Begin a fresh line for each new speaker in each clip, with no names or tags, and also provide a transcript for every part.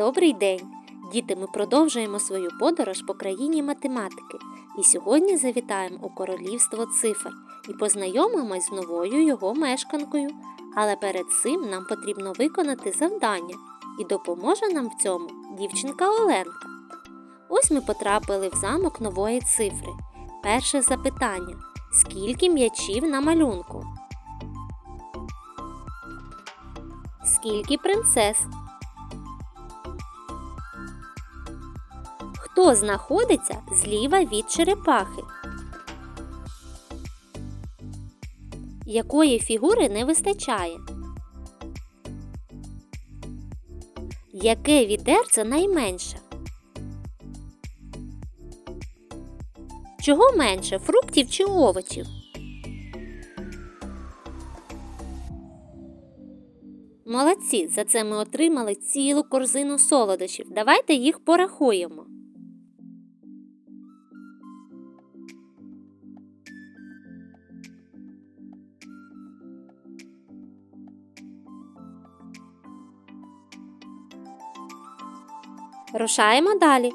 Добрий день! Діти, ми продовжуємо свою подорож по країні математики. І сьогодні завітаємо у королівство цифр і познайомимось з новою його мешканкою. Але перед цим нам потрібно виконати завдання, і допоможе нам в цьому дівчинка Оленка. Ось ми потрапили в замок нової цифри. Перше запитання: скільки м'ячів на малюнку? Скільки принцес? Хто знаходиться зліва від черепахи? Якої фігури не вистачає? Яке відерце найменше? Чого менше фруктів чи овочів? Молодці, за це ми отримали цілу корзину солодощів. Давайте їх порахуємо. Рушаємо далі.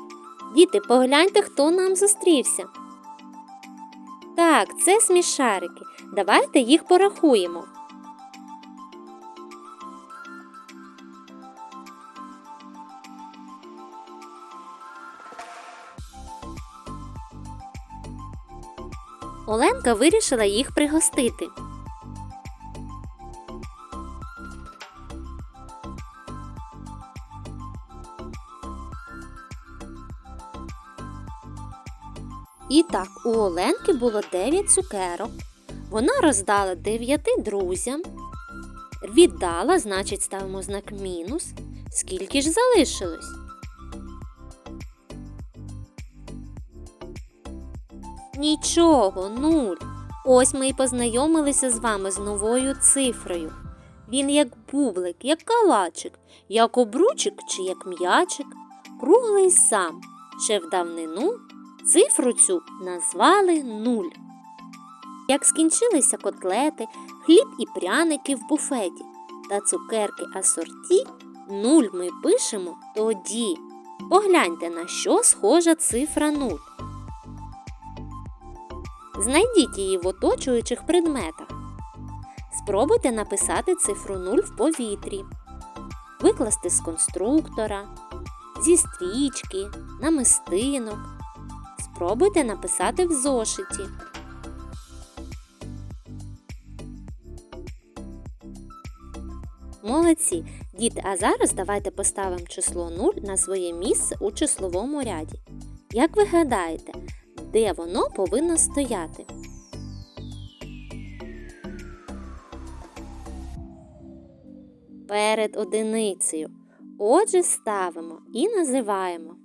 Діти, погляньте, хто нам зустрівся. Так, це смішарики. Давайте їх порахуємо. Оленка вирішила їх пригостити. І так, у Оленки було 9 цукерок. Вона роздала 9 друзям. Віддала, значить, ставимо знак мінус. Скільки ж залишилось? Нічого, нуль. Ось ми і познайомилися з вами з новою цифрою. Він як бублик, як калачик, як обручик чи як м'ячик, круглий сам. Ще в давнину цифру цю назвали нуль. Як скінчилися котлети, хліб і пряники в буфеті та цукерки асорті, нуль ми пишемо тоді. Погляньте, на що схожа цифра нуль. Знайдіть її в оточуючих предметах. Спробуйте написати цифру 0 в повітрі, викласти з конструктора, зі стрічки, намистинок. Спробуйте написати в зошиті. Молодці! Діти, а зараз давайте поставимо число 0 на своє місце у числовому ряді. Як ви гадаєте, де воно повинно стояти? Перед одиницею. Отже, ставимо і називаємо.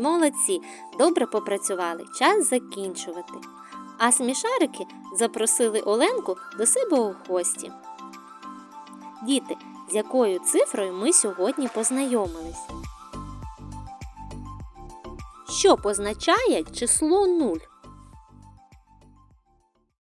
Молодці, добре попрацювали, час закінчувати. А смішарики запросили Оленку до себе у гості. Діти, з якою цифрою ми сьогодні познайомились? Що позначає число 0?